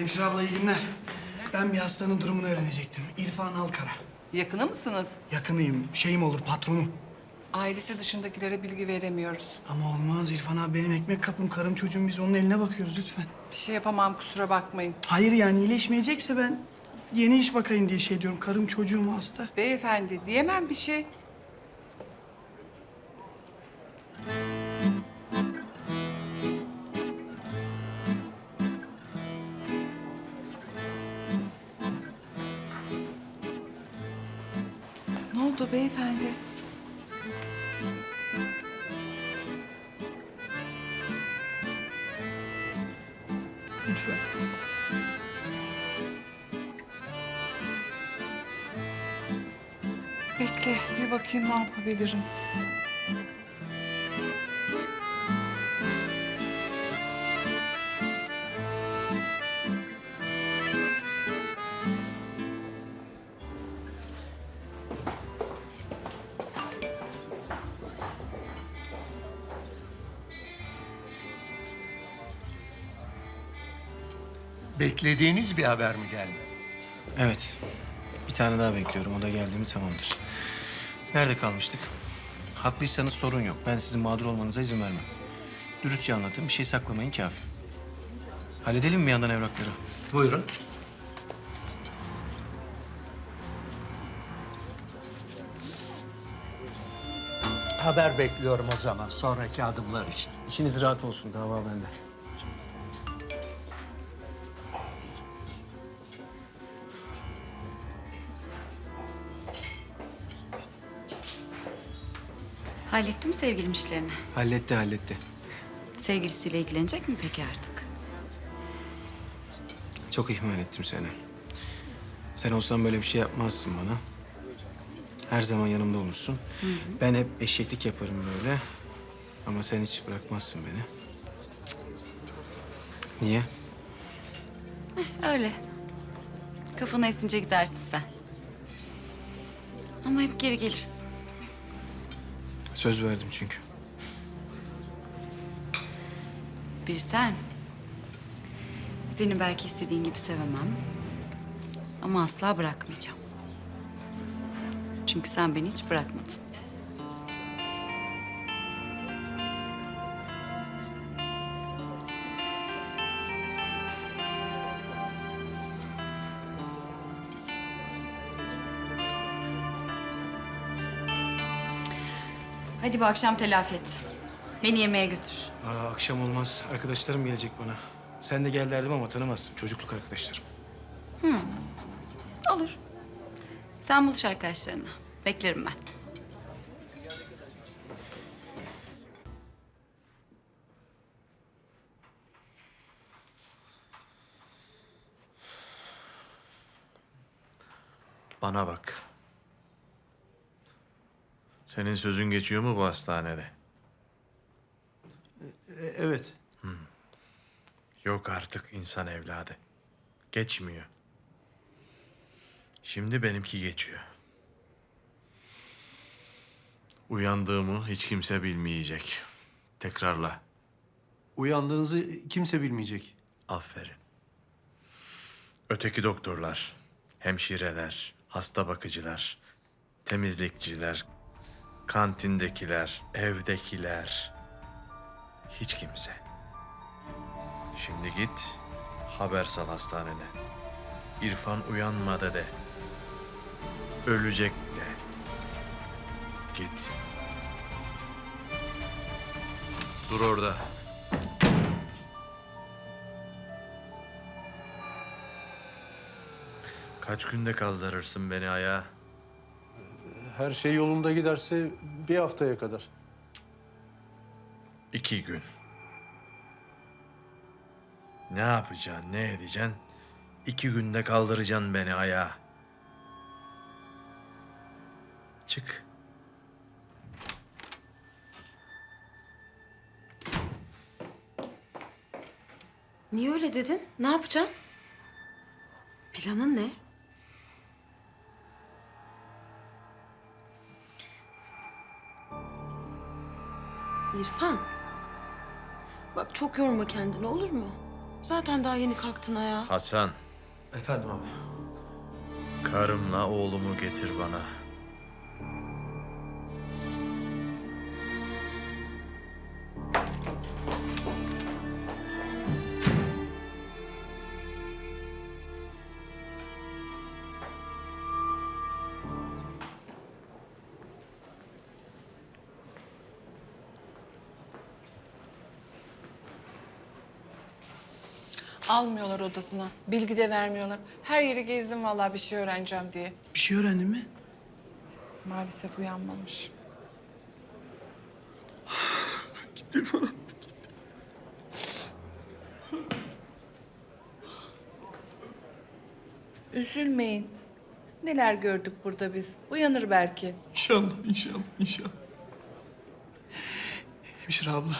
Hemşire abla iyi günler. Ben bir hastanın durumunu öğrenecektim. İrfan Alkara. Yakını mısınız? Yakınıyım, şeyim olur, patronum. Ailesi dışındakilere bilgi veremiyoruz. Ama olmaz İrfan abi benim ekmek kapım, karım çocuğum biz onun eline bakıyoruz lütfen. Bir şey yapamam kusura bakmayın. Hayır yani iyileşmeyecekse ben yeni iş bakayım diye şey diyorum. Karım çocuğum hasta. Beyefendi diyemem bir şey. Lütfen. Bekle bir bakayım ne yapabilirim. Beklediğiniz bir haber mi geldi? Evet. Bir tane daha bekliyorum. O da geldi mi tamamdır. Nerede kalmıştık? Haklıysanız sorun yok. Ben sizin mağdur olmanıza izin vermem. Dürüstçe anlatın. Bir şey saklamayın kafi. Halledelim mi bir yandan evrakları? Buyurun. Haber bekliyorum o zaman sonraki adımlar için. İçiniz rahat olsun. Dava bende. Halletti mi sevgilim işlerini? Halletti, halletti. Sevgilisiyle ilgilenecek mi peki artık? Çok ihmal ettim seni. Sen olsan böyle bir şey yapmazsın bana. Her zaman yanımda olursun. Ben hep eşeklik yaparım böyle. Ama sen hiç bırakmazsın beni. Niye? Öyle. Kafana esince gidersin sen. Ama hep geri gelirsin. Söz verdim çünkü. Bir sen. Seni belki istediğin gibi sevemem. Ama asla bırakmayacağım. Çünkü sen beni hiç bırakmadın. Hadi bu akşam telafi et. Beni yemeğe götür. Aa, akşam olmaz. Arkadaşlarım gelecek bana. Sen de gel derdim ama tanımazsın. Çocukluk arkadaşlarım. Olur. Sen buluş arkadaşlarına. Beklerim ben. Bana bak. Senin sözün geçiyor mu bu hastanede? evet. Yok artık insan evladı. Geçmiyor. Şimdi benimki geçiyor. Uyandığımı hiç kimse bilmeyecek. Tekrarla. Uyandığınızı kimse bilmeyecek. Aferin. Öteki doktorlar, hemşireler, hasta bakıcılar, temizlikçiler, kantindekiler, evdekiler. Hiç kimse. Şimdi git, haber sal hastanene. İrfan uyanmadı de. Ölecek de. Git. Dur orada. Kaç günde kaldırırsın beni ayağa? Her şey yolunda giderse bir haftaya kadar. İki gün. Ne yapacaksın, ne edeceksin? İki günde kaldıracaksın beni ayağa. Çık. Niye öyle dedin? Ne yapacaksın? Planın ne? İrfan. Bak çok yorma kendini olur mu? Zaten daha yeni kalktın ayağa. Hasan, Efendim abi. karımla oğlumu getir bana. Almıyorlar odasına. Bilgi de vermiyorlar. Her yeri gezdim vallahi bir şey öğreneceğim diye. Bir şey öğrendin mi? Maalesef uyanmamış. Gitti falan. Üzülmeyin. Neler gördük burada biz. Uyanır belki. İnşallah, inşallah, inşallah. Hemşire abla.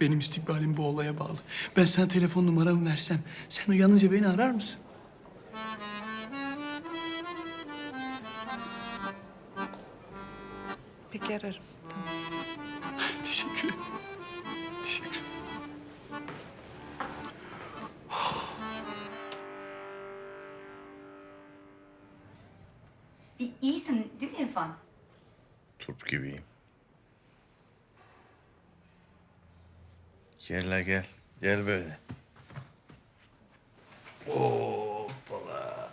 Benim istikbalim bu olaya bağlı. Ben sana telefon numaramı versem, sen uyanınca beni arar mısın? Peki ararım. Teşekkür ederim. Teşekkür ederim. İ- İyisin değil mi İrfan? Turp gibiyim. Gel la gel. Gel böyle. Hoppala.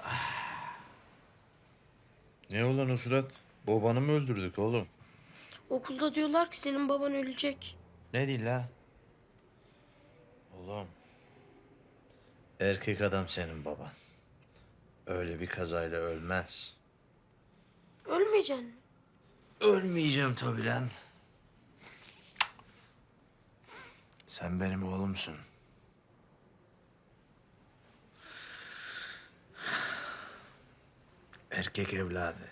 Ne olan o surat? Babanı mı öldürdük oğlum? Okulda diyorlar ki senin baban ölecek. Ne değil la? Oğlum. Erkek adam senin baban. Öyle bir kazayla ölmez. Ölmeyeceksin mi? Ölmeyeceğim tabii lan. Sen benim oğlumsun. Erkek evladı.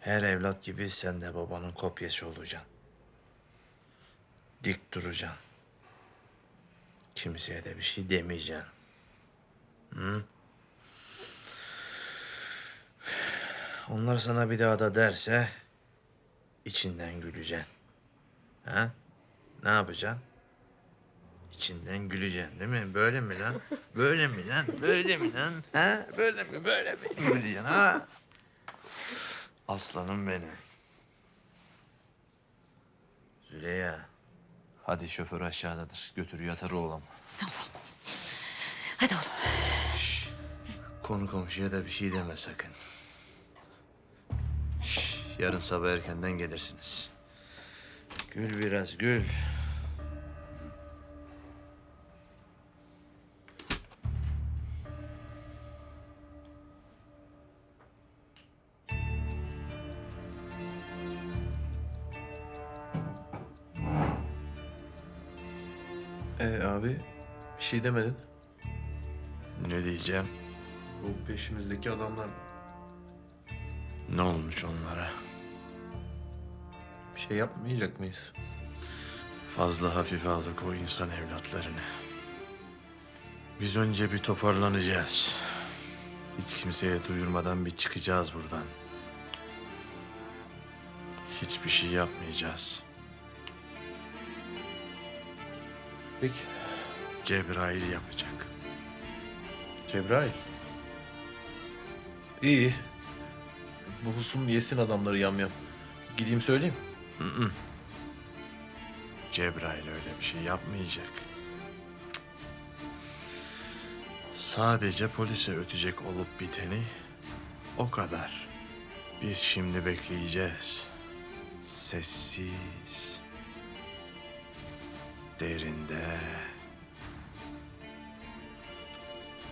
Her evlat gibi sen de babanın kopyası olacaksın. Dik duracaksın. Kimseye de bir şey demeyeceksin. Onlar sana bir daha da derse içinden güleceksin. Ha? Ne yapacaksın? İçinden güleceksin değil mi? Böyle mi lan? Böyle mi lan? Böyle mi lan? Ha? Böyle mi? Böyle mi? Güleceksin ha? Aslanım benim. Züleyha. Hadi şoför aşağıdadır. Götür yatar oğlum. Hadi oğlum. Konu komşuya da bir şey deme sakın. Şş, yarın sabah erkenden gelirsiniz. Gül biraz gül. E abi bir şey demedin. Ne diyeceğim? Bu peşimizdeki adamlar Ne olmuş onlara? bir şey yapmayacak mıyız? Fazla hafife aldık o insan evlatlarını. Biz önce bir toparlanacağız. Hiç kimseye duyurmadan bir çıkacağız buradan. Hiçbir şey yapmayacağız. Peki. Cebrail yapacak. Cebrail. İyi. Bulsun yesin adamları yamyam. Gideyim söyleyeyim. Cebrail öyle bir şey yapmayacak. Sadece polise ötecek olup biteni o kadar. Biz şimdi bekleyeceğiz. Sessiz. Derinde.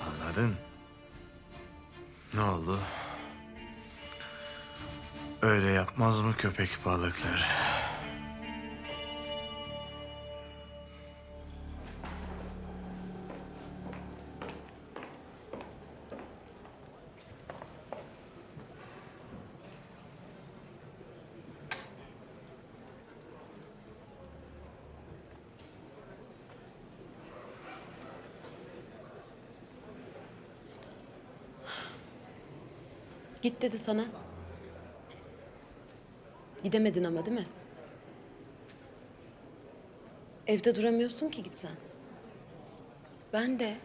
Anladın? Ne oldu? Öyle yapmaz mı köpek balıklar? Git dedi sana. Gidemedin ama değil mi? Evde duramıyorsun ki gitsen. Ben de.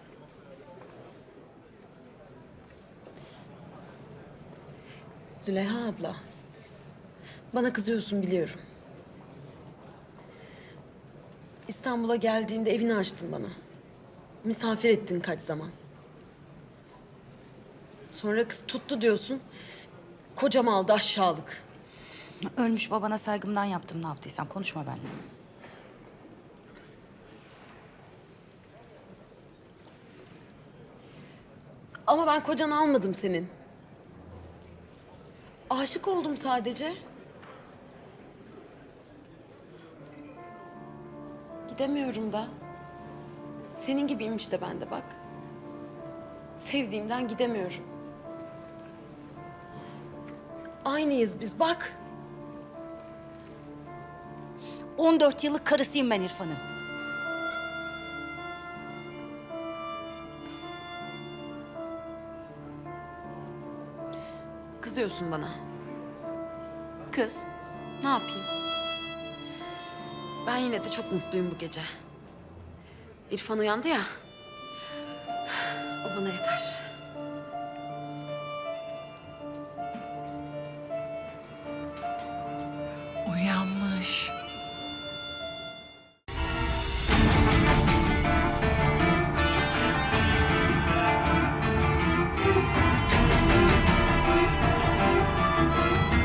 Züleyha abla. Bana kızıyorsun biliyorum. İstanbul'a geldiğinde evini açtın bana. Misafir ettin kaç zaman. Sonra kız tuttu diyorsun. Kocam aldı aşağılık. Ölmüş babana saygımdan yaptım ne yaptıysam. Konuşma benimle. Ama ben kocanı almadım senin. Aşık oldum sadece. Gidemiyorum da. Senin gibiyim işte ben de bak. Sevdiğimden gidemiyorum. Aynıyız biz bak. 14 yıllık karısıyım ben İrfan'ın. Kızıyorsun bana. Kız. Ne yapayım? Ben yine de çok mutluyum bu gece. İrfan uyandı ya. O bana yeter.